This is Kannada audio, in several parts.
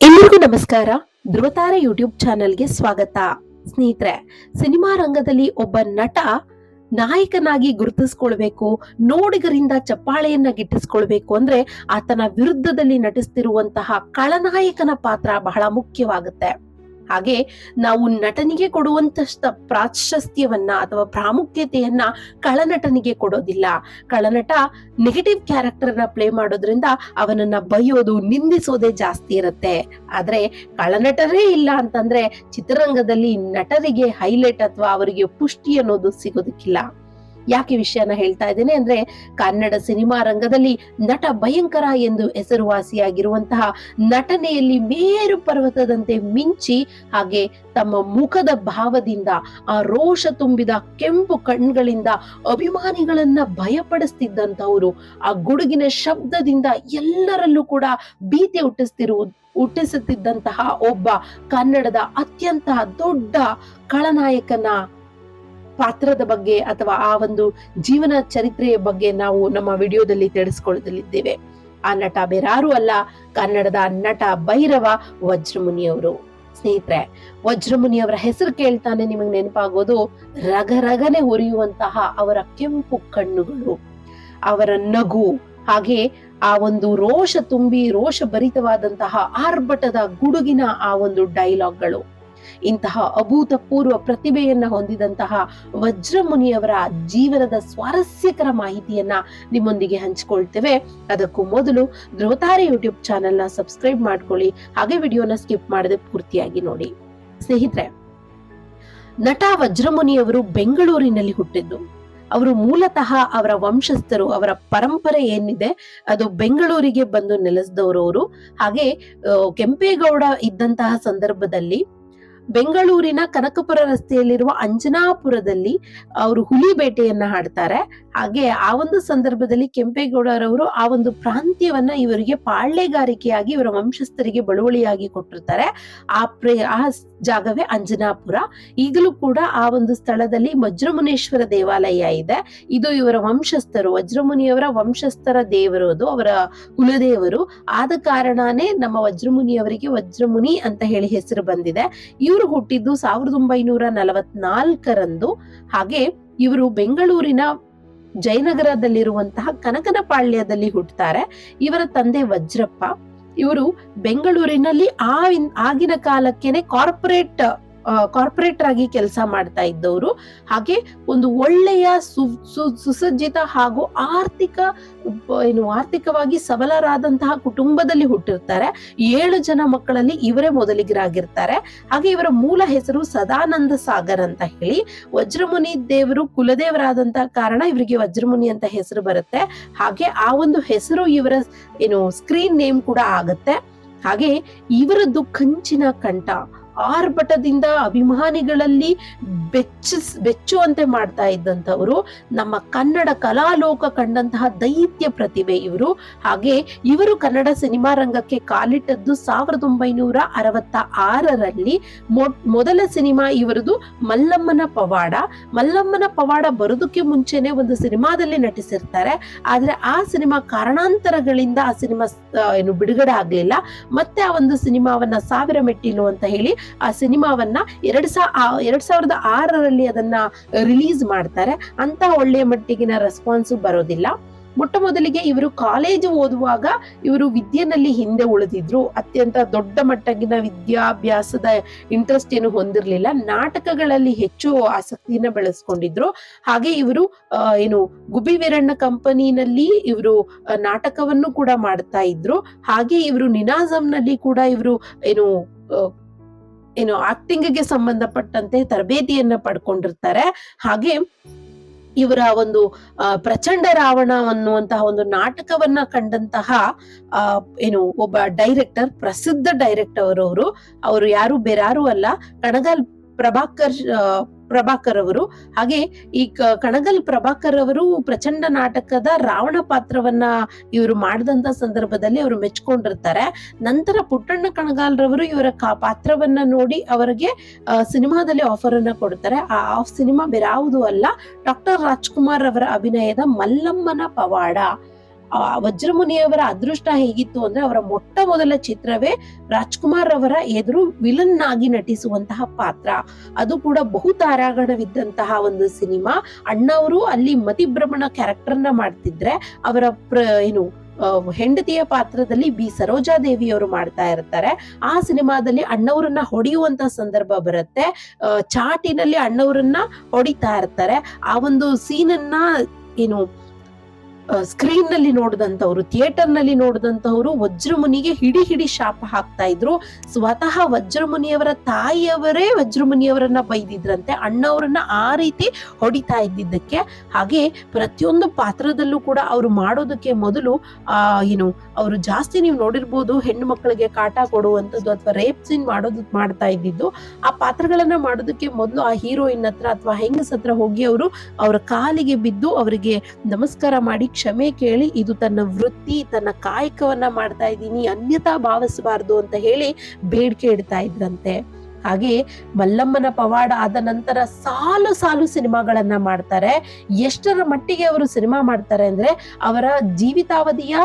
ಎಲ್ಲರಿಗೂ ನಮಸ್ಕಾರ. ಧ್ರುವತಾರ ಯೂಟ್ಯೂಬ್ ಚಾನೆಲ್ಗೆ ಸ್ವಾಗತ. ಸ್ನೇಹಿತರೆ, ಸಿನಿಮಾ ರಂಗದಲ್ಲಿ ಒಬ್ಬ ನಟ ನಾಯಕನಾಗಿ ಗುರುತಿಸ್ಕೊಳ್ಬೇಕು, ನೋಡಿಗರಿಂದ ಚಪ್ಪಾಳೆಯನ್ನ ಗಿಟ್ಟಿಸ್ಕೊಳ್ಬೇಕು ಅಂದ್ರೆ ಆತನ ವಿರುದ್ಧದಲ್ಲಿ ನಟಿಸ್ತಿರುವಂತಹ ಕಳನಾಯಕನ ಪಾತ್ರ ಬಹಳ ಮುಖ್ಯವಾಗುತ್ತೆ. ಹಾಗೆ ನಾವು ನಟನಿಗೆ ಕೊಡುವಂತಷ್ಟ ಪ್ರಾಶಸ್ತ್ಯವನ್ನ ಅಥವಾ ಪ್ರಾಮುಖ್ಯತೆಯನ್ನ ಕಳನಟನಿಗೆ ಕೊಡೋದಿಲ್ಲ. ಕಳನಟ ನೆಗೆಟಿವ್ ಕ್ಯಾರೆಕ್ಟರ್ನ ಪ್ಲೇ ಮಾಡೋದ್ರಿಂದ ಅವನನ್ನ ಬೈಯೋದು, ನಿಂದಿಸೋದೇ ಜಾಸ್ತಿ ಇರುತ್ತೆ. ಆದ್ರೆ ಕಳನಟರೇ ಇಲ್ಲ ಅಂತಂದ್ರೆ ಚಿತ್ರರಂಗದಲ್ಲಿ ನಟರಿಗೆ ಹೈಲೈಟ್ ಅಥವಾ ಅವರಿಗೆ ಪುಷ್ಟಿ ಅನ್ನೋದು ಸಿಗೋದಕ್ಕಿಲ್ಲ. ಯಾಕೆ ವಿಷಯನ ಹೇಳ್ತಾ ಇದ್ದೇನೆ ಅಂದ್ರೆ ಕನ್ನಡ ಸಿನಿಮಾ ರಂಗದಲ್ಲಿ ನಟ ಭಯಂಕರ ಎಂದು ಹೆಸರುವಾಸಿಯಾಗಿರುವಂತಹ ನಟನೆಯಲ್ಲಿ ಮೇರು ಪರ್ವತದಂತೆ ಮಿಂಚಿ ಹಾಗೆ ತಮ್ಮ ಮುಖದ ಭಾವದಿಂದ ಆ ರೋಷ ತುಂಬಿದ ಕೆಂಪು ಕಣ್ಗಳಿಂದ ಅಭಿಮಾನಿಗಳನ್ನ ಭಯಪಡಿಸ್ತಿದ್ದಂಥವ್ರು, ಆ ಗುಡುಗಿನ ಶಬ್ದದಿಂದ ಎಲ್ಲರಲ್ಲೂ ಕೂಡ ಭೀತಿ ಹುಟ್ಟಿಸ್ತಿರು, ಹುಟ್ಟಿಸುತ್ತಿದ್ದಂತಹ ಒಬ್ಬ ಕನ್ನಡದ ಅತ್ಯಂತ ದೊಡ್ಡ ಖಳನಾಯಕನ ಪಾತ್ರದ ಬಗ್ಗೆ ಅಥವಾ ಆ ಒಂದು ಜೀವನ ಚರಿತ್ರೆಯ ಬಗ್ಗೆ ನಾವು ನಮ್ಮ ವಿಡಿಯೋದಲ್ಲಿ ತಿಳಿಸ್ಕೊಳ್ಳಲಿದ್ದೇವೆ ಆ ನಟ ಬೇರಾರು ಅಲ್ಲ, ಕನ್ನಡದ ನಟ ಭೈರವ ವಜ್ರಮುನಿಯವರು. ಸ್ನೇಹಿತರೆ ವಜ್ರಮುನಿ ಅವರ ಹೆಸರು ಕೇಳ್ತಾನೆ ನಿಮಗೆ ನೆನಪಾಗೋದು, ರಗರಗನೆ ಉರಿಯುವಂತಹ ಅವರ ಕೆಂಪು ಕಣ್ಣುಗಳು. ಅವರ ನಗು, ಹಾಗೆ ಆ ಒಂದು ರೋಷ ತುಂಬಿ ರೋಷ ಭರಿತವಾದಂತಹ ಆರ್ಭಟದ ಗುಡುಗಿನ ಆ ಒಂದು ಡೈಲಾಗ್ಗಳು ಇಂತಹ ಅಭೂತಪೂರ್ವ ಪ್ರತಿಭೆಯನ್ನ ಹೊಂದಿದಂತಹ ವಜ್ರಮುನಿಯವರ ಜೀವನದ ಸ್ವಾರಸ್ಯಕರ ಮಾಹಿತಿಯನ್ನ ನಿಮ್ಮೊಂದಿಗೆ ಹಂಚಿಕೊಳ್ತೇವೆ. ಅದಕ್ಕೂ ಮೊದಲು ಧ್ರುವತಾರೆ ಯೂಟ್ಯೂಬ್ ಚಾನೆಲ್ನ ಸಬ್ಸ್ಕ್ರೈಬ್ ಮಾಡ್ಕೊಳ್ಳಿ. ಹಾಗೆ ವಿಡಿಯೋನ ಸ್ಕಿಪ್ ಮಾಡದೆ ಪೂರ್ತಿಯಾಗಿ ನೋಡಿ. ಸ್ನೇಹಿತರೆ, ನಟ ವಜ್ರಮುನಿಯವರು ಬೆಂಗಳೂರಿನಲ್ಲಿ ಹುಟ್ಟಿದ್ದು. ಅವರು ಮೂಲತಃ ಅವರ ವಂಶಸ್ಥರು, ಅವರ ಪರಂಪರೆ ಏನಿದೆ, ಅದು ಬೆಂಗಳೂರಿಗೆ ಬಂದು ನೆಲೆಸಿದವರು ಅವರು ಹಾಗೆ ಕೆಂಪೇಗೌಡ ಇದ್ದಂತಹ ಸಂದರ್ಭದಲ್ಲಿ ಬೆಂಗಳೂರಿನ ಕನಕಪುರ ರಸ್ತೆಯಲ್ಲಿರುವ ಅಂಜನಾಪುರದಲ್ಲಿ ಅವರು ಹುಲಿ ಬೇಟೆಯನ್ನ ಹಾಡ್ತಾರೆ ಹಾಗೆ ಆ ಒಂದು ಸಂದರ್ಭದಲ್ಲಿ ಕೆಂಪೇಗೌಡರವರು ಆ ಒಂದು ಪ್ರಾಂತ್ಯವನ್ನ ಇವರಿಗೆ ಪಾಳ್ಯಗಾರಿಕೆಯಾಗಿ ಇವರ ವಂಶಸ್ಥರಿಗೆ ಬಳುವಳಿಯಾಗಿ ಕೊಟ್ಟಿರ್ತಾರೆ. ಆ ಪ್ರೇ, ಆ ಜಾಗವೇ ಅಂಜನಾಪುರ. ಈಗಲೂ ಕೂಡ ಆ ಒಂದು ಸ್ಥಳದಲ್ಲಿ ವಜ್ರಮುನೇಶ್ವರ ದೇವಾಲಯ ಇದೆ. ಇದು ಇವರ ವಂಶಸ್ಥರು. ವಜ್ರಮುನಿಯವರ ವಂಶಸ್ಥರ ದೇವರು ಅದು, ಅವರ ಕುಲದೇವರು. ಆದ ಕಾರಣನೇ ನಮ್ಮ ವಜ್ರಮುನಿಯವರಿಗೆ ವಜ್ರಮುನಿ ಅಂತ ಹೇಳಿ ಹೆಸರು ಬಂದಿದೆ. ಇವರು ಹುಟ್ಟಿದ್ದು ಸಾವಿರದ ಒಂಬೈನೂರ ನಲವತ್ನಾಲ್ಕರಂದು. ಹಾಗೆ ಇವರು ಬೆಂಗಳೂರಿನ ಜಯನಗರದಲ್ಲಿರುವಂತಹ ಕನಕನಪಾಳ್ಯದಲ್ಲಿ ಹುಟ್ಟುತ್ತಾರೆ ಇವರ ತಂದೆ ವಜ್ರಪ್ಪ. ಇವರು ಬೆಂಗಳೂರಿನಲ್ಲಿ ಆ ಆಗಿನ ಕಾಲಕ್ಕೆನೆ ಕಾರ್ಪೊರೇಟ್ ಕಾರ್ಪೊರೇಟರ್ ಆಗಿ ಕೆಲಸ ಮಾಡ್ತಾ ಇದ್ದವರು. ಹಾಗೆ ಒಂದು ಒಳ್ಳೆಯ ಸುಸಜ್ಜಿತ ಹಾಗೂ ಆರ್ಥಿಕ, ಏನು ಆರ್ಥಿಕವಾಗಿ ಸಬಲರಾದಂತಹ ಕುಟುಂಬದಲ್ಲಿ ಹುಟ್ಟಿರ್ತಾರೆ. ಏಳು ಜನ ಮಕ್ಕಳಲ್ಲಿ ಇವರೇ ಮೊದಲಿಗರಾಗಿರ್ತಾರೆ. ಹಾಗೆ ಇವರ ಮೂಲ ಹೆಸರು ಸದಾನಂದ ಸಾಗರ್ ಅಂತ ಹೇಳಿ. ವಜ್ರಮುನಿ ದೇವರು ಕುಲದೇವರಾದಂತಹ ಕಾರಣ ಇವರಿಗೆ ವಜ್ರಮುನಿ ಅಂತ ಹೆಸರು ಬರುತ್ತೆ. ಹಾಗೆ ಆ ಒಂದು ಹೆಸರು ಇವರ, ಏನು ಸ್ಕ್ರೀನ್ ನೇಮ್ ಕೂಡ ಆಗುತ್ತೆ. ಹಾಗೆ ಇವರದ್ದು ಕಂಚಿನ ಕಂಠ ಆರ್ಭಟದಿಂದ ಅಭಿಮಾನಿಗಳಲ್ಲಿ ಬೆಚ್ಚಿಸ್, ಬೆಚ್ಚುವಂತೆ ಮಾಡ್ತಾ ಇದ್ದಂಥವರು ನಮ್ಮ ಕನ್ನಡ ಕಲಾಲೋಕ ಕಂಡಂತಹ ದೈತ್ಯ ಪ್ರತಿಭೆ ಇವರು. ಹಾಗೆ ಇವರು ಕನ್ನಡ ಸಿನಿಮಾ ರಂಗಕ್ಕೆ ಕಾಲಿಟ್ಟದ್ದು ಸಾವಿರದ ಒಂಬೈನೂರ ಅರವತ್ತ ಆರರಲ್ಲಿ ಮೊದಲ ಸಿನಿಮಾ ಇವರದು ಮಲ್ಲಮ್ಮನ ಪವಾಡ. ಮಲ್ಲಮ್ಮನ ಪವಾಡ ಬರೋದಕ್ಕೆ ಮುಂಚೆನೆ ಒಂದು ಸಿನಿಮಾದಲ್ಲಿ ನಟಿಸಿರ್ತಾರೆ. ಆದ್ರೆ ಆ ಸಿನಿಮಾ ಕಾರಣಾಂತರಗಳಿಂದ ಆ ಸಿನಿಮಾ ಏನು ಬಿಡುಗಡೆ ಆಗಲಿಲ್ಲ. ಮತ್ತೆ ಆ ಒಂದು ಸಿನಿಮಾವನ್ನ ಸಾವಿರ ಮೆಟ್ಟಿಲು ಅಂತ ಹೇಳಿ ಆ ಸಿನಿಮಾವನ್ನ ಎರಡ್ ಸಾ ಎರಡ್ ಸಾವಿರದ ಆರರಲ್ಲಿ ಅದನ್ನ ರಿಲೀಸ್ ಮಾಡ್ತಾರೆ. ಅಂತ ಒಳ್ಳೆಯ ಮಟ್ಟಿಗಿನ ರೆಸ್ಪಾನ್ಸ್ ಬರೋದಿಲ್ಲ. ಮೊಟ್ಟ ಮೊದಲಿಗೆ ಇವರು ಕಾಲೇಜು ಓದುವಾಗ ಇವರು ವಿದ್ಯೆನಲ್ಲಿ ಹಿಂದೆ ಉಳಿದಿದ್ರು. ಅತ್ಯಂತ ದೊಡ್ಡ ಮಟ್ಟಗಿನ ವಿದ್ಯಾಭ್ಯಾಸದ ಇಂಟ್ರೆಸ್ಟ್ ಏನು ಹೊಂದಿರಲಿಲ್ಲ. ನಾಟಕಗಳಲ್ಲಿ ಹೆಚ್ಚು ಆಸಕ್ತಿಯನ್ನ ಬೆಳೆಸ್ಕೊಂಡಿದ್ರು. ಹಾಗೆ ಇವರು ಏನು ಗುಬ್ಬಿ ವೀರಣ್ಣ ಕಂಪನಿನಲ್ಲಿ ಇವರು ನಾಟಕವನ್ನು ಕೂಡ ಮಾಡ್ತಾ ಇದ್ರು. ಹಾಗೆ ಇವರು ನಿನಾಜಂನಲ್ಲಿ ಕೂಡ ಇವರು, ಏನು ಏನು ಆಕ್ಟಿಂಗ್ಗೆ ಸಂಬಂಧಪಟ್ಟಂತೆ ತರಬೇತಿಯನ್ನ ಪಡ್ಕೊಂಡಿರ್ತಾರೆ. ಹಾಗೆ ಇವರ ಒಂದು ಪ್ರಚಂಡ ರಾವಣ ಅನ್ನುವಂತಹ ಒಂದು ನಾಟಕವನ್ನ ಕಂಡಂತಹ ಏನು ಒಬ್ಬ ಡೈರೆಕ್ಟರ್ ಪ್ರಸಿದ್ಧ ಡೈರೆಕ್ಟರ್ ಅವರು ಅವರು ಯಾರು, ಬೇರಾರು ಅಲ್ಲ, ಕಣಗಾಲ್ ಪ್ರಭಾಕರ್ ಪ್ರಭಾಕರ್ ಅವರು. ಹಾಗೆ ಈ ಕಣಗಲ್ ಪ್ರಭಾಕರ್ ಅವರು ಪ್ರಚಂಡ ನಾಟಕದ ರಾವಣ ಪಾತ್ರವನ್ನ ಇವರು ಮಾಡಿದಂತ ಸಂದರ್ಭದಲ್ಲಿ ಅವರು ಮೆಚ್ಕೊಂಡಿರ್ತಾರೆ. ನಂತರ ಪುಟ್ಟಣ್ಣ ಕಣಗಾಲ್ರವರು ಇವರ ಪಾತ್ರವನ್ನ ನೋಡಿ ಅವರಿಗೆ ಸಿನಿಮಾದಲ್ಲಿ ಆಫರ್ ಅನ್ನ ಕೊಡ್ತಾರೆ ಆ ಸಿನಿಮಾ ಬೇರಾವುದು ಅಲ್ಲ, ಡಾಕ್ಟರ್ ರಾಜ್ಕುಮಾರ್ ಅವರ ಅಭಿನಯದ ಮಲ್ಲಮ್ಮನ ಪವಾಡ. ವಜ್ರಮುನಿಯವರ ಅದೃಷ್ಟ ಹೇಗಿತ್ತು ಅಂದ್ರೆ ಅವರ ಮೊಟ್ಟ ಮೊದಲ ಚಿತ್ರವೇ ರಾಜ್ಕುಮಾರ್ ಅವರ ಎದುರು ವಿಲನ್ ಆಗಿ ನಟಿಸುವಂತಹ ಪಾತ್ರ. ಅದು ಕೂಡ ಬಹು ತಾರಾಗಣವಿದ್ದಂತಹ ಒಂದು ಸಿನಿಮಾ. ಅಣ್ಣವರು ಅಲ್ಲಿ ಮತಿಭ್ರಮಣ ಕ್ಯಾರೆಕ್ಟರ್ನ ಮಾಡ್ತಿದ್ರೆ ಅವರ ಪ್ರ ಏನು ಹೆಂಡತಿಯ ಪಾತ್ರದಲ್ಲಿ ಬಿ ಸರೋಜಾದೇವಿ ಅವರು ಮಾಡ್ತಾ ಇರ್ತಾರೆ. ಆ ಸಿನಿಮಾದಲ್ಲಿ ಅಣ್ಣವರನ್ನ ಹೊಡೆಯುವಂತ ಸಂದರ್ಭ ಬರುತ್ತೆ. ಚಾಟಿನಲ್ಲಿ ಅಣ್ಣವರನ್ನ ಹೊಡಿತಾ ಇರ್ತಾರೆ. ಆ ಒಂದು ಸೀನನ್ನ ಏನು ಸ್ಕ್ರೀನ್ನಲ್ಲಿ ನೋಡಿದಂತವ್ರು ಥಿಯೇಟರ್ನಲ್ಲಿ ನೋಡಿದಂತವ್ರು ವಜ್ರಮುನಿಗೆ ಹಿಡಿ ಹಿಡಿ ಶಾಪ ಹಾಕ್ತಾ ಇದ್ರು. ಸ್ವತಃ ವಜ್ರಮುನಿಯವರ ತಾಯಿಯವರೇ ವಜ್ರಮುನಿಯವರನ್ನ ಬೈದಿದ್ರಂತೆ. ಅಣ್ಣವರನ್ನ ಆ ರೀತಿ ಹೊಡಿತಾ ಇದ್ದಿದ್ದಕ್ಕೆ. ಹಾಗೆ ಪ್ರತಿಯೊಂದು ಪಾತ್ರದಲ್ಲೂ ಕೂಡ ಅವರು ಮಾಡೋದಕ್ಕೆ ಮೊದಲು, ಆ, ಏನು, ಅವರು ಜಾಸ್ತಿ ನೀವು ನೋಡಿರ್ಬೋದು ಹೆಣ್ಣು ಮಕ್ಕಳಿಗೆ ಕಾಟ ಕೊಡುವಂಥದ್ದು ಅಥವಾ ರೇಪ್ ಸೀನ್ ಮಾಡೋದು ಮಾಡ್ತಾ ಇದ್ದಿದ್ದು. ಆ ಪಾತ್ರಗಳನ್ನ ಮಾಡೋದಕ್ಕೆ ಮೊದಲು ಆ ಹೀರೋಯಿನ್ ಹತ್ರ ಅಥವಾ ಹೆಂಗಸ್ ಹತ್ರ ಹೋಗಿ ಅವರು ಅವರ ಕಾಲಿಗೆ ಬಿದ್ದು ಅವರಿಗೆ ನಮಸ್ಕಾರ ಮಾಡಿ ಕ್ಷಮೆ ಕೇಳಿ ಇದು ತನ್ನ ವೃತ್ತಿ, ತನ್ನ ಕಾಯಕವನ್ನ ಮಾಡ್ತಾ ಇದ್ದೀನಿ ಅನ್ಯತಾ ಭಾವಿಸಬಾರ್ದು ಅಂತ ಹೇಳಿ ಬೇಡಿಕೆ ಇಡ್ತಾ ಇದ್ರಂತೆ. ಹಾಗೆ ಮಲ್ಲಮ್ಮನ ಪವಾಡ ಆದ ನಂತರ ಸಾಲು ಸಾಲು ಸಿನಿಮಾಗಳನ್ನ ಮಾಡ್ತಾರೆ. ಎಷ್ಟರ ಮಟ್ಟಿಗೆ ಅವರು ಸಿನಿಮಾ ಮಾಡ್ತಾರೆ ಅಂದ್ರೆ ಅವರ ಜೀವಿತಾವಧಿಯ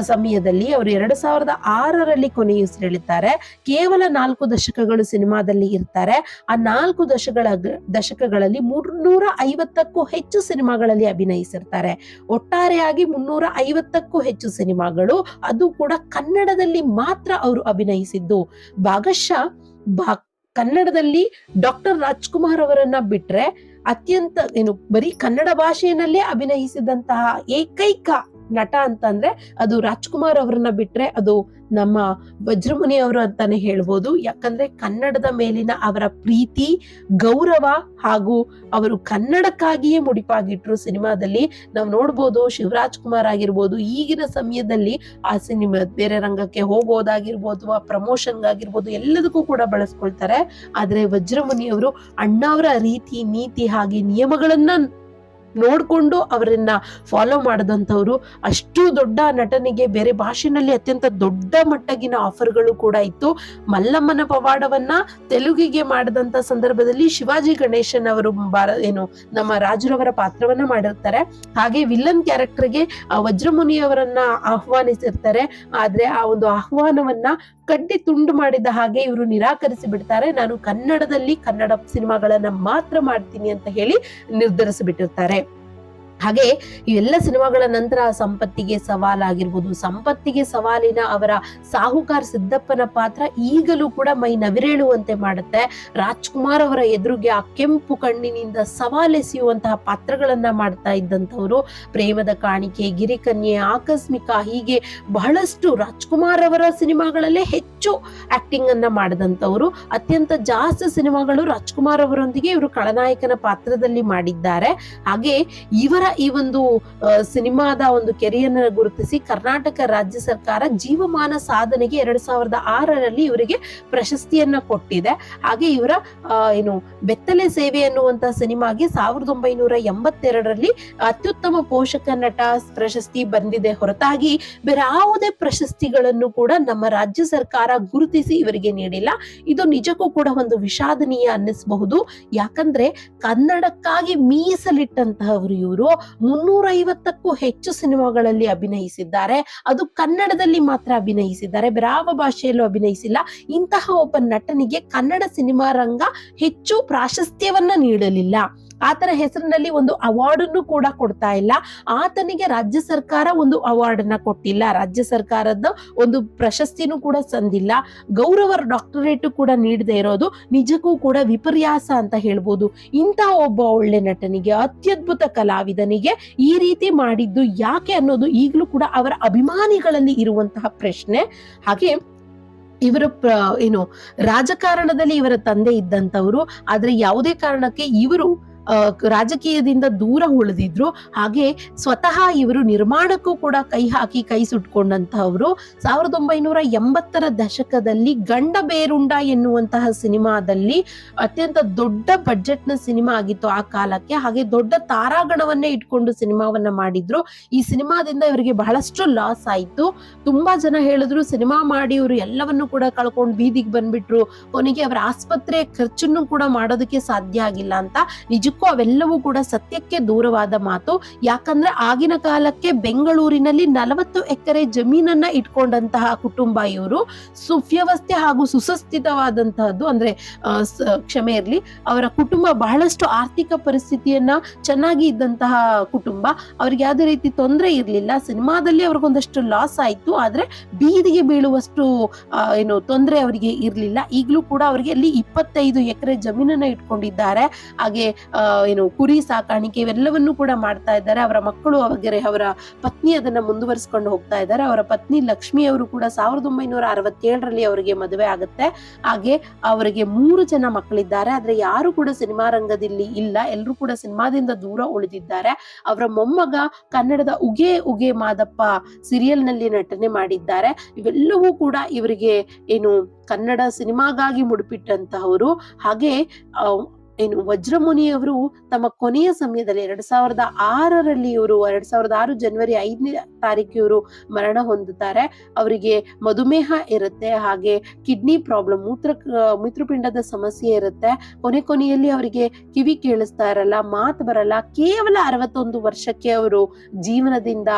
ಸಮಯದಲ್ಲಿ ಅವರು ಎರಡು ಸಾವಿರದ ಆರರಲ್ಲಿ ಕೊನೆಯುಸಿರೆಳಿತಾರೆ ಕೇವಲ ನಾಲ್ಕು ದಶಕಗಳು ಸಿನಿಮಾದಲ್ಲಿ ಇರ್ತಾರೆ. ಆ ನಾಲ್ಕು ದಶಕಗಳ ದಶಕಗಳಲ್ಲಿ ಮುನ್ನೂರ ಐವತ್ತಕ್ಕೂ ಹೆಚ್ಚು ಸಿನಿಮಾಗಳಲ್ಲಿ ಅಭಿನಯಿಸಿರ್ತಾರೆ. ಒಟ್ಟಾರೆಯಾಗಿ ಮುನ್ನೂರ ಐವತ್ತಕ್ಕೂ ಹೆಚ್ಚು ಸಿನಿಮಾಗಳು ಅದು ಕೂಡ ಕನ್ನಡದಲ್ಲಿ ಮಾತ್ರ ಅವರು ಅಭಿನಯಿಸಿದ್ದು. ಭಾಗಶಃ ಕನ್ನಡದಲ್ಲಿ ಡಾಕ್ಟರ್ ರಾಜ್ಕುಮಾರ್ ಅವರನ್ನ ಬಿಟ್ರೆ ಅತ್ಯಂತ ಏನು ಬರೀ ಕನ್ನಡ ಭಾಷೆಯಲ್ಲೇ ಅಭಿನಯಿಸಿದಂತಹ ಏಕೈಕ ನಟ ಅಂತಂದ್ರೆ ಅದು ರಾಜ್ಕುಮಾರ್ ಅವರನ್ನ ಬಿಟ್ರೆ ಅದು ನಮ್ಮ ವಜ್ರಮುನಿ ಅವರು ಅಂತಾನೆ ಹೇಳ್ಬೋದು. ಯಾಕಂದ್ರೆ ಕನ್ನಡದ ಮೇಲಿನ ಅವರ ಪ್ರೀತಿ, ಗೌರವ ಹಾಗೂ ಅವರು ಕನ್ನಡಕ್ಕಾಗಿಯೇ ಮುಡಿಪಾಗಿಟ್ರು ಸಿನಿಮಾದಲ್ಲಿ. ನಾವು ನೋಡ್ಬೋದು ಶಿವರಾಜ್ ಕುಮಾರ್ ಆಗಿರ್ಬೋದು, ಈಗಿನ ಸಮಯದಲ್ಲಿ ಆ ಸಿನಿಮಾ ಬೇರೆ ರಂಗಕ್ಕೆ ಹೋಗೋದಾಗಿರ್ಬೋದು ಆ ಪ್ರಮೋಷನ್ ಆಗಿರ್ಬೋದು ಎಲ್ಲದಕ್ಕೂ ಕೂಡ ಬಳಸ್ಕೊಳ್ತಾರೆ. ಆದ್ರೆ ವಜ್ರಮುನಿ ಅವರು ಅಣ್ಣವರ ರೀತಿ, ನೀತಿ ಹಾಗೆ ನಿಯಮಗಳನ್ನ ನೋಡ್ಕೊಂಡು ಅವರನ್ನ ಫಾಲೋ ಮಾಡಿದಂಥವ್ರು. ಅಷ್ಟು ದೊಡ್ಡ ನಟನಿಗೆ ಬೇರೆ ಭಾಷೆನಲ್ಲಿ ಅತ್ಯಂತ ದೊಡ್ಡ ಮಟ್ಟಗಿನ ಆಫರ್ಗಳು ಕೂಡ ಇತ್ತು. ಮಲ್ಲಮ್ಮನ ಪವಾಡವನ್ನ ತೆಲುಗಿಗೆ ಮಾಡಿದಂತ ಸಂದರ್ಭದಲ್ಲಿ ಶಿವಾಜಿ ಗಣೇಶನ್ ಅವರು ಭಾರ ಏನು, ನಮ್ಮ ರಾಜುರವರ ಪಾತ್ರವನ್ನ ಮಾಡಿರ್ತಾರೆ. ಹಾಗೆ ವಿಲ್ಲನ್ ಕ್ಯಾರೆಕ್ಟರ್ಗೆ ವಜ್ರಮುನಿ ಅವರನ್ನ ಆಹ್ವಾನಿಸಿರ್ತಾರೆ. ಆದ್ರೆ ಆ ಒಂದು ಆಹ್ವಾನವನ್ನ ಕಡ್ಡಿ ತುಂಡು ಮಾಡಿದ ಹಾಗೆ ಇವರು ನಿರಾಕರಿಸಿ ಬಿಡ್ತಾರೆ. ನಾನು ಕನ್ನಡದಲ್ಲಿ ಕನ್ನಡ ಸಿನಿಮಾಗಳನ್ನ ಮಾತ್ರ ಮಾಡ್ತೀನಿ ಅಂತ ಹೇಳಿ ನಿರ್ಧರಿಸಿ ಬಿಟ್ಟಿರ್ತಾರೆ. ಹಾಗೆ ಇವೆಲ್ಲ ಸಿನಿಮಾಗಳ ನಂತರ ಸಂಪತ್ತಿಗೆ ಸವಾಲಾಗಿರ್ಬೋದು. ಸಂಪತ್ತಿಗೆ ಸವಾಲಿನ ಅವರ ಸಾಹುಕಾರ್ ಸಿದ್ದಪ್ಪನ ಪಾತ್ರ ಈಗಲೂ ಕೂಡ ಮೈ ನವಿರೇಳುವಂತೆ ಮಾಡುತ್ತೆ. ರಾಜ್ಕುಮಾರ್ ಅವರ ಎದುರಿಗೆ ಆ ಕೆಂಪು ಕಣ್ಣಿನಿಂದ ಸವಾಲೆಸೆಯುವಂತಹ ಪಾತ್ರಗಳನ್ನ ಮಾಡ್ತಾ ಇದ್ದಂಥವ್ರು. ಪ್ರೇಮದ ಕಾಣಿಕೆ, ಗಿರಿಕನ್ಯೆ, ಆಕಸ್ಮಿಕ ಹೀಗೆ ಬಹಳಷ್ಟು ರಾಜ್ಕುಮಾರ್ ಅವರ ಸಿನಿಮಾಗಳಲ್ಲೇ ಹೆಚ್ಚು ಆಕ್ಟಿಂಗ್ ಅನ್ನ ಮಾಡಿದಂಥವ್ರು. ಅತ್ಯಂತ ಜಾಸ್ತಿ ಸಿನಿಮಾಗಳು ರಾಜ್ಕುಮಾರ್ ಅವರೊಂದಿಗೆ ಇವರು ಖಳನಾಯಕನ ಪಾತ್ರದಲ್ಲಿ ಮಾಡಿದ್ದಾರೆ. ಹಾಗೆ ಇವರ ಈ ಒಂದು ಸಿನಿಮಾದ ಒಂದು ಕೆರಿಯನ್ನ ಗುರುತಿಸಿ ಕರ್ನಾಟಕ ರಾಜ್ಯ ಸರ್ಕಾರ ಜೀವಮಾನ ಸಾಧನೆಗೆ ಎರಡ್ ಸಾವಿರದ ಆರರಲ್ಲಿ ಇವರಿಗೆ ಪ್ರಶಸ್ತಿಯನ್ನ ಕೊಟ್ಟಿದೆ. ಹಾಗೆ ಇವರ ಏನು ಬೆತ್ತಲೆ ಸೇವೆ ಅನ್ನುವಂತ ಸಿನಿಮಾಗೆ ಸಾವಿರದ ಒಂಬೈನೂರ ಎಂಬತ್ತೆರಡರಲ್ಲಿ ಅತ್ಯುತ್ತಮ ಪೋಷಕ ನಟ ಪ್ರಶಸ್ತಿ ಬಂದಿದೆ. ಹೊರತಾಗಿ ಬೇರೆ ಯಾವುದೇ ಪ್ರಶಸ್ತಿಗಳನ್ನು ಕೂಡ ನಮ್ಮ ರಾಜ್ಯ ಸರ್ಕಾರ ಗುರುತಿಸಿ ಇವರಿಗೆ ನೀಡಿಲ್ಲ. ಇದು ನಿಜಕ್ಕೂ ಕೂಡ ಒಂದು ವಿಷಾದನೀಯ ಅನ್ನಿಸಬಹುದು. ಯಾಕಂದ್ರೆ ಕನ್ನಡಕ್ಕಾಗಿ ಮೀಸಲಿಟ್ಟಂತಹವರು ಇವರು. ಮುನ್ನೂರ ಐವತ್ತಕ್ಕೂ ಹೆಚ್ಚು ಸಿನಿಮಾಗಳಲ್ಲಿ ಅಭಿನಯಿಸಿದ್ದಾರೆ. ಅದು ಕನ್ನಡದಲ್ಲಿ ಮಾತ್ರ ಅಭಿನಯಿಸಿದ್ದಾರೆ. ಬ್ರಾವ ಭಾಷೆಯಲ್ಲೂ ಅಭಿನಯಿಸಿಲ್ಲ. ಇಂತಹ ಒಬ್ಬ ನಟನಿಗೆ ಕನ್ನಡ ಸಿನಿಮಾ ರಂಗ ಹೆಚ್ಚು ಪ್ರಾಶಸ್ತ್ಯವನ್ನ ನೀಡಲಿಲ್ಲ. ಆತನ ಹೆಸರಿನಲ್ಲಿ ಒಂದು ಅವಾರ್ಡ್ ಕೂಡ ಕೊಡ್ತಾ ಇಲ್ಲ. ಆತನಿಗೆ ರಾಜ್ಯ ಸರ್ಕಾರ ಒಂದು ಅವಾರ್ಡ್ ಅನ್ನ ಕೊಟ್ಟಿಲ್ಲ. ರಾಜ್ಯ ಸರ್ಕಾರದ ಒಂದು ಪ್ರಶಸ್ತಿನೂ ಕೂಡ ಸಂದಿಲ್ಲ. ಗೌರವ ಡಾಕ್ಟರೇಟ್ ಕೂಡ ನೀಡದೇ ಇರೋದು ನಿಜಕ್ಕೂ ಕೂಡ ವಿಪರ್ಯಾಸ ಅಂತ ಹೇಳ್ಬೋದು. ಇಂತಹ ಒಬ್ಬ ಒಳ್ಳೆ ನಟನಿಗೆ, ಅತ್ಯದ್ಭುತ ಕಲಾವಿದನಿಗೆ ಈ ರೀತಿ ಮಾಡಿದ್ದು ಯಾಕೆ ಅನ್ನೋದು ಈಗಲೂ ಕೂಡ ಅವರ ಅಭಿಮಾನಿಗಳಲ್ಲಿ ಇರುವಂತಹ ಪ್ರಶ್ನೆ. ಹಾಗೆ ಇವರ ಏನು, ರಾಜಕಾರಣದಲ್ಲಿ ಇವರ ತಂದೆ ಇದ್ದಂತವ್ರು ಆದ್ರೆ ಯಾವುದೇ ಕಾರಣಕ್ಕೆ ಇವರು ರಾಜಕೀಯದಿಂದ ದೂರ ಉಳಿದಿದ್ರು. ಹಾಗೆ ಸ್ವತಃ ಇವರು ನಿರ್ಮಾಣಕ್ಕೂ ಕೂಡ ಕೈ ಹಾಕಿ ಕೈ ಸುಟ್ಕೊಂಡಂತಹವರು. ಸಾವಿರದ ಒಂಬೈನೂರ ಎಂಬತ್ತರ ದಶಕದಲ್ಲಿ ಗಂಡ ಬೇರುಂಡ ಎನ್ನುವಂತಹ ಸಿನಿಮಾದಲ್ಲಿ ಅತ್ಯಂತ ದೊಡ್ಡ ಬಜೆಟ್ನ ಸಿನಿಮಾ ಆಗಿತ್ತು ಆ ಕಾಲಕ್ಕೆ. ಹಾಗೆ ದೊಡ್ಡ ತಾರಾಗಣವನ್ನೇ ಇಟ್ಕೊಂಡು ಸಿನಿಮಾವನ್ನ ಮಾಡಿದ್ರು. ಈ ಸಿನಿಮಾದಿಂದ ಇವರಿಗೆ ಬಹಳಷ್ಟು ಲಾಸ್ ಆಯ್ತು. ತುಂಬಾ ಜನ ಹೇಳಿದ್ರು, ಸಿನಿಮಾ ಮಾಡಿ ಇವರು ಎಲ್ಲವನ್ನು ಕೂಡ ಕಳ್ಕೊಂಡು ಬೀದಿಗೆ ಬಂದ್ಬಿಟ್ರು. ಕೊನೆಗೆ ಅವರ ಆಸ್ಪತ್ರೆ ಖರ್ಚನ್ನು ಕೂಡ ಮಾಡೋದಕ್ಕೆ ಸಾಧ್ಯ ಆಗಿಲ್ಲ ಅಂತ. ನಿಜಕ್ಕೂ ಅವೆಲ್ಲವೂ ಕೂಡ ಸತ್ಯಕ್ಕೆ ದೂರವಾದ ಮಾತು. ಯಾಕಂದ್ರೆ ಆಗಿನ ಕಾಲಕ್ಕೆ ಬೆಂಗಳೂರಿನಲ್ಲಿ ನಲವತ್ತು ಎಕರೆ ಜಮೀನನ್ನ ಇಟ್ಕೊಂಡಂತಹ ಕುಟುಂಬ ಇವರು. ಸುವ್ಯವಸ್ಥೆ ಹಾಗೂ ಸುಸಸ್ಥಿತವಾದಂತಹದ್ದು ಅಂದ್ರೆ ಕ್ಷಮೆ ಇರಲಿ, ಅವರ ಕುಟುಂಬ ಬಹಳಷ್ಟು ಆರ್ಥಿಕ ಪರಿಸ್ಥಿತಿಯನ್ನ ಚೆನ್ನಾಗಿ ಇದ್ದಂತಹ ಕುಟುಂಬ. ಅವ್ರಿಗೆ ಯಾವುದೇ ರೀತಿ ತೊಂದರೆ ಇರಲಿಲ್ಲ. ಸಿನಿಮಾದಲ್ಲಿ ಅವ್ರಿಗೊಂದಷ್ಟು ಲಾಸ್ ಆಯ್ತು. ಆದ್ರೆ ಬೀದಿಗೆ ಬೀಳುವಷ್ಟು ಏನು ತೊಂದರೆ ಅವರಿಗೆ ಇರಲಿಲ್ಲ. ಈಗಲೂ ಕೂಡ ಅವರಿಗೆ ಅಲ್ಲಿ ಇಪ್ಪತ್ತೈದು ಎಕರೆ ಜಮೀನನ್ನ ಇಟ್ಕೊಂಡಿದ್ದಾರೆ. ಹಾಗೆ ಏನು ಕುರಿ ಸಾಕಾಣಿಕೆ ಇವೆಲ್ಲವನ್ನು ಕೂಡ ಮಾಡ್ತಾ ಇದ್ದಾರೆ. ಅವರ ಮಕ್ಕಳು ಅವರಿಗೆ ಅವರ ಪತ್ನಿ ಅದನ್ನ ಮುಂದುವರಿಸಿಕೊಂಡು ಹೋಗ್ತಾ ಇದ್ದಾರೆ. ಅವರ ಪತ್ನಿ ಲಕ್ಷ್ಮಿ ಅವರು ಕೂಡ ಸಾವಿರದ ಒಂಬೈನೂರ ಅರವತ್ತೇಳರಲ್ಲಿ ಅವರಿಗೆ ಮದುವೆ ಆಗುತ್ತೆ. ಹಾಗೆ ಅವರಿಗೆ ಮೂರು ಜನ ಮಕ್ಕಳಿದ್ದಾರೆ. ಆದ್ರೆ ಯಾರು ಕೂಡ ಸಿನಿಮಾ ರಂಗದಲ್ಲಿ ಇಲ್ಲ. ಎಲ್ಲರೂ ಕೂಡ ಸಿನಿಮಾದಿಂದ ದೂರ ಉಳಿದಿದ್ದಾರೆ. ಅವರ ಮೊಮ್ಮಗ ಕನ್ನಡದ ಉಗೆ ಉಗೆ ಮಾದಪ್ಪ ಸೀರಿಯಲ್ನಲ್ಲಿ ನಟನೆ ಮಾಡಿದ್ದಾರೆ. ಇವೆಲ್ಲವೂ ಕೂಡ ಇವರಿಗೆ ಏನು ಕನ್ನಡ ಸಿನಿಮಾಗಾಗಿ ಮುಡುಪಿಟ್ಟಂತಹವರು. ಹಾಗೆ ಏನು ವಜ್ರಮುನಿಯವರು ತಮ್ಮ ಕೊನೆಯ ಸಮಯದಲ್ಲಿ ಎರಡ್ ಸಾವಿರದ ಆರರಲ್ಲಿ ಇವರು, ಎರಡ್ ಸಾವಿರದ ಆರು ಜನವರಿ ಐದನೇ ತಾರೀಕು ಇವರು ಮರಣ ಹೊಂದುತ್ತಾರೆ. ಅವರಿಗೆ ಮಧುಮೇಹ ಇರುತ್ತೆ, ಹಾಗೆ ಕಿಡ್ನಿ ಪ್ರಾಬ್ಲಮ್, ಮೂತ್ರ ಮೂತ್ರಪಿಂಡದ ಸಮಸ್ಯೆ ಇರುತ್ತೆ. ಕೊನೆ ಕೊನೆಯಲ್ಲಿ ಅವರಿಗೆ ಕಿವಿ ಕೇಳಿಸ್ತಾ ಇರಲ್ಲ, ಮಾತು ಬರಲ್ಲ, ಕೇವಲ ಅರವತ್ತೊಂದು ವರ್ಷಕ್ಕೆ ಅವರು ಜೀವನದಿಂದ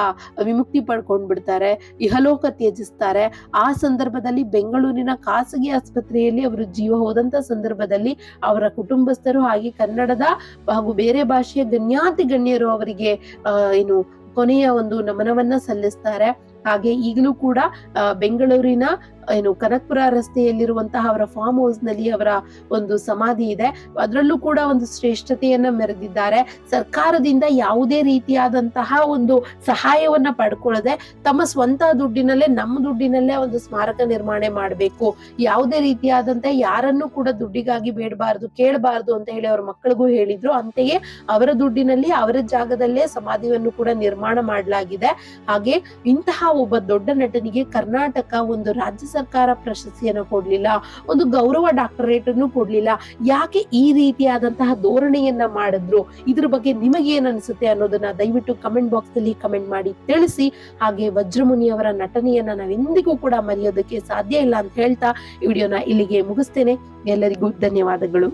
ವಿಮುಕ್ತಿ ಪಡ್ಕೊಂಡ್ ಬಿಡ್ತಾರೆ ಇಹಲೋಕ ತ್ಯಜಿಸ್ತಾರೆ. ಆ ಸಂದರ್ಭದಲ್ಲಿ ಬೆಂಗಳೂರಿನ ಖಾಸಗಿ ಆಸ್ಪತ್ರೆಯಲ್ಲಿ ಅವರು ಜೀವ ಹೋದಂತ ಸಂದರ್ಭದಲ್ಲಿ ಅವರ ಕುಟುಂಬಸ್ಥರು ಹಾಗೆ ಕನ್ನಡದ ಹಾಗೂ ಬೇರೆ ಭಾಷೆಯ ಗಣ್ಯಾತಿ ಗಣ್ಯರು ಅವರಿಗೆ ಏನು ಕೊನೆಯ ಒಂದು ನಮನವನ್ನ ಸಲ್ಲಿಸ್ತಾರೆ. ಹಾಗೆ ಈಗಲೂ ಕೂಡ ಬೆಂಗಳೂರಿನ ಏನು ಕನಕಪುರ ರಸ್ತೆಯಲ್ಲಿರುವಂತಹ ಅವರ ಫಾರ್ಮ್ ಹೌಸ್ನಲ್ಲಿ ಅವರ ಒಂದು ಸಮಾಧಿ ಇದೆ. ಅದರಲ್ಲೂ ಕೂಡ ಒಂದು ಶ್ರೇಷ್ಠತೆಯನ್ನ ಮೆರೆದಿದ್ದಾರೆ. ಸರ್ಕಾರದಿಂದ ಯಾವುದೇ ರೀತಿಯಾದಂತಹ ಒಂದು ಸಹಾಯವನ್ನ ಪಡ್ಕೊಳ್ಳದೆ ತಮ್ಮ ಸ್ವಂತ ದುಡ್ಡಿನಲ್ಲೇ, ನಮ್ಮ ದುಡ್ಡಿನಲ್ಲೇ ಒಂದು ಸ್ಮಾರಕ ನಿರ್ಮಾಣ ಮಾಡಬೇಕು. ಯಾವುದೇ ರೀತಿಯಾದಂತ ಯಾರನ್ನು ಕೂಡ ದುಡ್ಡಿಗಾಗಿ ಬೇಡಬಾರದು, ಕೇಳಬಾರದು ಅಂತ ಹೇಳಿ ಅವ್ರ ಮಕ್ಕಳಿಗೂ ಹೇಳಿದ್ರು. ಅಂತೆಯೇ ಅವರ ದುಡ್ಡಿನಲ್ಲಿ, ಅವರ ಜಾಗದಲ್ಲೇ ಸಮಾಧಿಯನ್ನು ಕೂಡ ನಿರ್ಮಾಣ ಮಾಡಲಾಗಿದೆ. ಹಾಗೆ ಇಂತಹ ಒಬ್ಬ ದೊಡ್ಡ ನಟನಿಗೆ ಕರ್ನಾಟಕ ಒಂದು ರಾಜ್ಯ ಸರ್ಕಾರ ಪ್ರಶಸ್ತಿಯನ್ನು ಕೊಡ್ಲಿಲ್ಲ, ಒಂದು ಗೌರವ ಡಾಕ್ಟರೇಟ್ ಅನ್ನು ಕೊಡ್ಲಿಲ್ಲ, ಯಾಕೆ ಈ ರೀತಿಯಾದಂತಹ ಧೋರಣೆಯನ್ನ ಮಾಡಿದ್ರು? ಇದ್ರ ಬಗ್ಗೆ ನಿಮಗೆ ಏನ್ ಅನಿಸುತ್ತೆ ಅನ್ನೋದನ್ನ ದಯವಿಟ್ಟು ಕಮೆಂಟ್ ಬಾಕ್ಸ್ ಅಲ್ಲಿ ಕಮೆಂಟ್ ಮಾಡಿ ತಿಳಿಸಿ. ಹಾಗೆ ವಜ್ರಮುನಿ ಅವರ ನಟನೆಯನ್ನ ನಾವೆಂದಿಗೂ ಕೂಡ ಮರೆಯೋದಕ್ಕೆ ಸಾಧ್ಯ ಇಲ್ಲ ಅಂತ ಹೇಳ್ತಾ ಈ ವಿಡಿಯೋನ ಇಲ್ಲಿಗೆ ಮುಗಿಸ್ತೇನೆ. ಎಲ್ಲರಿಗೂ ಧನ್ಯವಾದಗಳು.